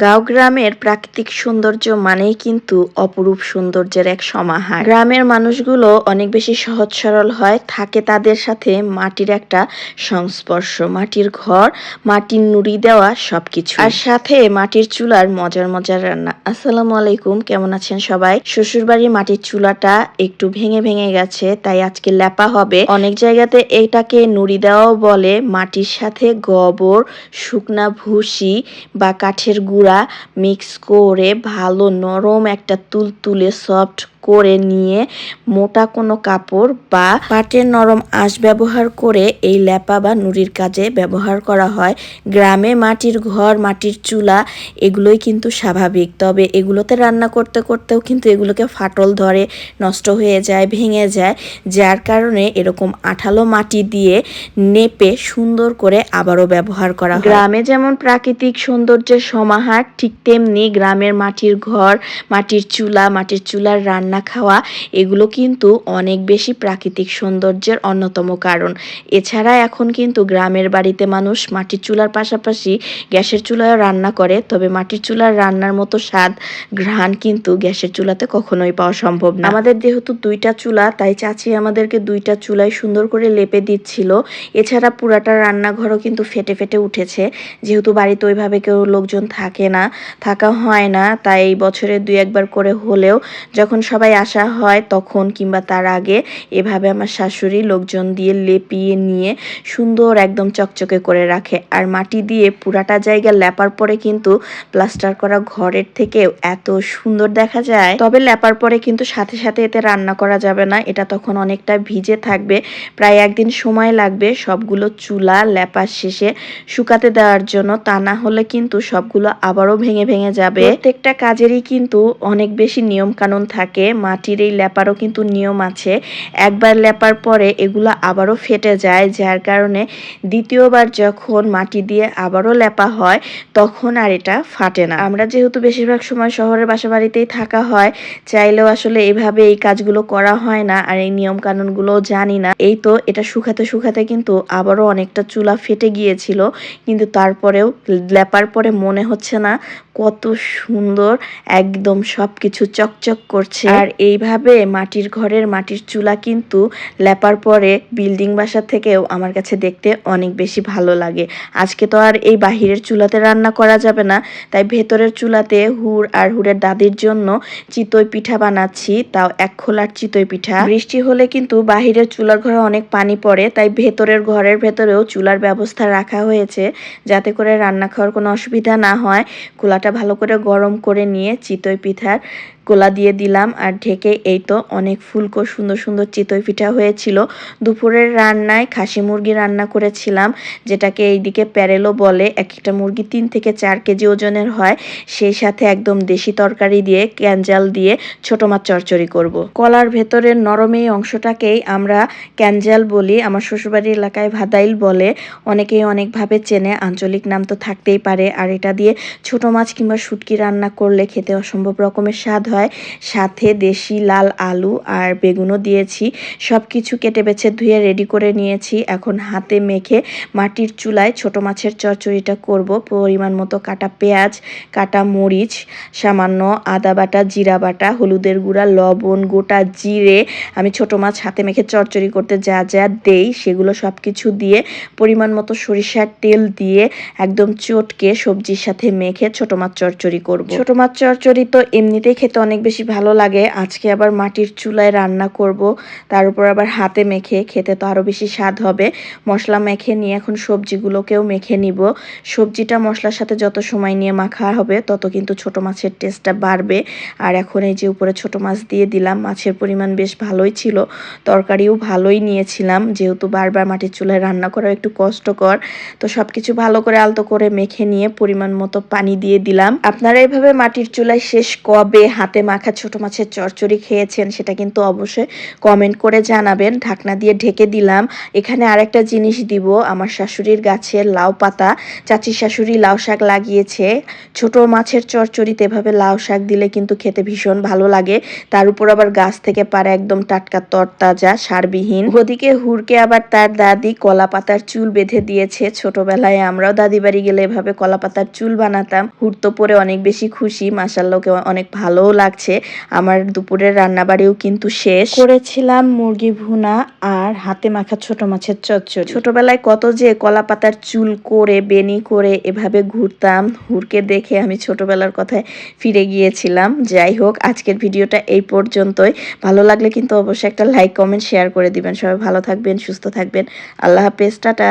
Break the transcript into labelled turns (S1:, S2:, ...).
S1: গাঁও গ্রামের প্রাকৃতিক সৌন্দর্য মানেই কিন্তু অপরূপ সৌন্দর্যের এক সমাহার। গ্রামের মানুষগুলো অনেক বেশি সহজ সরল হয়, থাকে তাদের সাথে মাটির একটা সংস্পর্শ, মাটির ঘর, মাটির নুড়ি দেওয়া সবকিছু। আর সাথে মাটির চুলার মজার মজার রান্না। আসসালামু আলাইকুম, কেমন আছেন সবাই? শ্বশুরবাড়ির মাটির চুলাটা একটু ভেঙে ভেঙে গেছে, তাই আজকে লেপা হবে। অনেক জায়গাতে এটাকে নুড়ি দেওয়াও বলে, মাটির সাথে গোবর, শুকনা ভুসি বা কাঠের গুঁড়া মিক্স করে ভালো নরম একটা তুলতুলে সফট করে নিয়ে মোটা কোনো কাপড় বা পাটের নরম আঁশ ব্যবহার করে এই ল্যাপা বা নুড়ির কাজে ব্যবহার করা হয়। গ্রামে মাটির ঘর, মাটির চুলা, এগুলোই কিন্তু স্বাভাবিক। তবে এগুলোতে রান্না করতে করতেও কিন্তু এগুলোকে ফাটল ধরে, নষ্ট হয়ে যায়, ভেঙে যায়। যার কারণে এরকম আঠালো মাটি দিয়ে নেপে সুন্দর করে আবারও ব্যবহার করা গ্রামে যেমন প্রাকৃতিক সৌন্দর্যের সমাহার, ঠিক তেমনি গ্রামের মাটির ঘর, মাটির চুলা, মাটির চুলার রান্না খাওয়া, এগুলো কিন্তু অনেক বেশি প্রাকৃতিক সৌন্দর্যের অন্যতম কারণ। এছাড়া এখন কিন্তু গ্রামের বাড়িতে মানুষ মাটির চুলার পাশাপাশি গ্যাসের চুলায় রান্না করে, তবে মাটির চুলার রান্নার মতো স্বাদ, ঘ্রাণ কিন্তু গ্যাসের চুলাতে কখনোই পাওয়া সম্ভব না। আমাদের যেহেতু দুইটা চুলা, তাই চাচি আমাদেরকে দুইটা চুলায় সুন্দর করে লেপে দিচ্ছিল। এছাড়া পুরাটা রান্নাঘরও কিন্তু ফেটে ফেটে উঠেছে। যেহেতু বাড়িতে ওইভাবে কেউ লোকজন থাকে না, থাকা হয় না, তাই বছরে দুই একবার করে হলেও যখন সবাই আসা হয় তখন কিংবা তার আগে এভাবে আমার শাশুড়ি লোকজন দিয়ে লেপিয়ে নিয়ে সুন্দর একদম চকচকে করে রাখে। আর মাটি দিয়ে পুরাটা জায়গা লেপার পরে কিন্তু প্লাস্টার করা ঘরের থেকেও এত সুন্দর দেখা যায়। তবে লেপার পরে কিন্তু সাথে সাথে এতে রান্না করা যাবে না, এটা তখন অনেকটা ভিজে থাকবে। প্রায় একদিন সময় লাগবে সবগুলো চুলা লেপার শেষে শুকাতে দেওয়ার জন্য, তা না হলে কিন্তু সবগুলো আবারও ভেঙে ভেঙে যাবে। প্রত্যেকটা কাজেরই কিন্তু অনেক বেশি নিয়ম কানুন থাকে। মাটির এই লেপারও কিন্তু নিয়ম আছে। একবার লেপার পরে এগুলো আবারও ফেটে যায়, যার কারণে দ্বিতীয়বার যখন মাটি দিয়ে আবারও লেপা হয়, তখন আর এটা ফাটে না। আমরা যেহেতু বেশিরভাগ সময় শহরের বাসা বাড়িতেই থাকা হয়, চাইলেও আসলে এভাবে এই কাজগুলো করা হয় না আর এই নিয়ম কানুনগুলো জানি না। এই তো এটা শুকাতে শুকাতে কিন্তু আবারও অনেকটা চুলা ফেটে গিয়েছিল, কিন্তু তারপরেও লেপার পরে মনে হচ্ছে না কত সুন্দর, একদম সবকিছু চকচক করছে। আর এইভাবে মাটির ঘরের মাটির চুলা কিন্তু লেপার পরে বিল্ডিং বাসা থেকেও আমার কাছে দেখতে অনেক বেশি ভালো লাগে। আজকে তো আর এই বাহিরের চুলাতে রান্না করা যাবে না, তাই ভেতরের চুলাতে হুর আর হুরের দাদির জন্য চিতই পিঠা বানাচ্ছি, তাও এক খোলার চিতই পিঠা। বৃষ্টি হলে কিন্তু বাহিরের চুলার ঘরে অনেক পানি পড়ে, তাই ভেতরের ঘরের ভেতরেও চুলার ব্যবস্থা রাখা হয়েছে, যাতে করে রান্না খাওয়ার কোনো অসুবিধা না হয়। খোলাটা ভালো করে গরম করে নিয়ে চিতই পিঠার গোলা দিয়ে দিলাম আর ঢেকে এই তো অনেক ফুলকো সুন্দর সুন্দর চিতই পিঠা হয়েছিল। দুপুরের রান্নায় খাসি মুরগি রান্না করেছিলাম, যেটাকে এইদিকে প্যারেলো বলে এক একটা মুরগি তিন থেকে চার কেজি ওজনের হয়। সেই সাথে একদম দেশি তরকারি দিয়ে, ক্যানজাল দিয়ে ছোট মাছ চরচড়ি করব। কলার ভেতরের নরম এই অংশটাকেই আমরা ক্যানজাল বলি, আমার শ্বশুরবাড়ির এলাকায় ভাদাইল বলে। অনেকেই অনেকভাবে চেনে, আঞ্চলিক নাম তো থাকতেই পারে। আর এটা দিয়ে ছোট মাছ কিংবা শুটকি রান্না করলে খেতে অসম্ভব রকমের স্বাদ হয়। হয় সাথে দেশি লাল আলু আর বেগুনও দিয়েছি। সব কিছু কেটে বেছে ধুয়ে রেডি করে নিয়েছি। এখন হাতে মেখে মাটির চুলায় ছোট মাছের চচ্চড়িটা করব। পরিমাণ মতো কাটা পেঁয়াজ, কাটা মরিচ, সামান্য আদা বাটা, জিরা বাটা, হলুদের গুঁড়া, লবণ, গোটা জিরে। আমি ছোট মাছ হাতে মেখে চচ্চড়ি করতে যা যা দেই সেগুলো সব কিছু দিয়ে পরিমাণ মতো সরিষার তেল দিয়ে একদম চটকে সবজির সাথে মেখে ছোট মাছ চচ্চড়ি করব। ছোট মাছ চচ্চড়ি তো এমনিতেই খেতে অনেক বেশি ভালো লাগে। আজকে আবার মাটির চুলায় রান্না করব, তার উপর আবার হাতে মেখে খেতে তো আরও বেশি স্বাদ হবে। মশলা মেখে নিয়ে এখন সবজিগুলোকেও মেখে নিব। সবজিটা মশলার সাথে যত সময় নিয়ে মাখা হবে, তত কিন্তু ছোট মাছের টেস্টটা বাড়বে। আর এখন এই যে উপরে ছোট মাছ দিয়ে দিলাম, মাছের পরিমাণ বেশ ভালোই ছিল। তরকারিও ভালোই নিয়েছিলাম, যেহেতু বারবার মাটির চুলায় রান্না করা একটু কষ্টকর। তো সব কিছু ভালো করে আলতো করে মেখে নিয়ে পরিমাণ মতো পানি দিয়ে দিলাম। আপনারা এইভাবে মাটির চুলায় শেষ কবে হাতে হাতে মাখা ছোট মাছের চচ্চড়ি খেয়েছেন, সেটা কিন্তু অবশ্যই কমেন্ট করে জানাবেন। ঢাকনা দিয়ে ঢেকে দিলাম। এখানে আরেকটা জিনিস দিব, আমার শাশুড়ির গাছের লাউ পাতা। চাচি শাশুড়ি লাউ শাক লাগিয়েছে। ছোট মাছের চচ্চড়িতে এভাবে লাউ শাক দিলে কিন্তু খেতে ভীষণ ভালো লাগে। তার উপর আবার গাছ থেকে পারে একদম টাটকা তরতাজা, সারবিহীন। ওদিকে হুড়কে আবার তার দাদি কলা পাতার চুল বেঁধে দিয়েছে। ছোটবেলায় আমরাও দাদি বাড়ি গেলে এভাবে কলা পাতার চুল বানাতাম। হুড় তো পরে অনেক বেশি খুশি মাসাল্লাহকে অনেক ভালোও লাগছে। আমার দুপুরের রান্না বাড়িও কিন্তু শেষ। করেছিলাম মুরগি ভুনা আর হাতে মাখা ছোট মাছের চচ্চড়ি। ছোটবেলায় কত যে কলা পাতার চুল করে বেনি করে এভাবে ঘুরতাম। হুড়কে দেখে আমি ছোটবেলার কথায় ফিরে গিয়েছিলাম। যাই হোক আজকের ভিডিওটা এই পর্যন্তই। ভালো লাগলে কিন্তু অবশ্যই একটা লাইক কমেন্ট শেয়ার করে দিবেন। সবাই ভালো থাকবেন সুস্থ থাকবেন। আল্লাহ হাফেজ টাটা।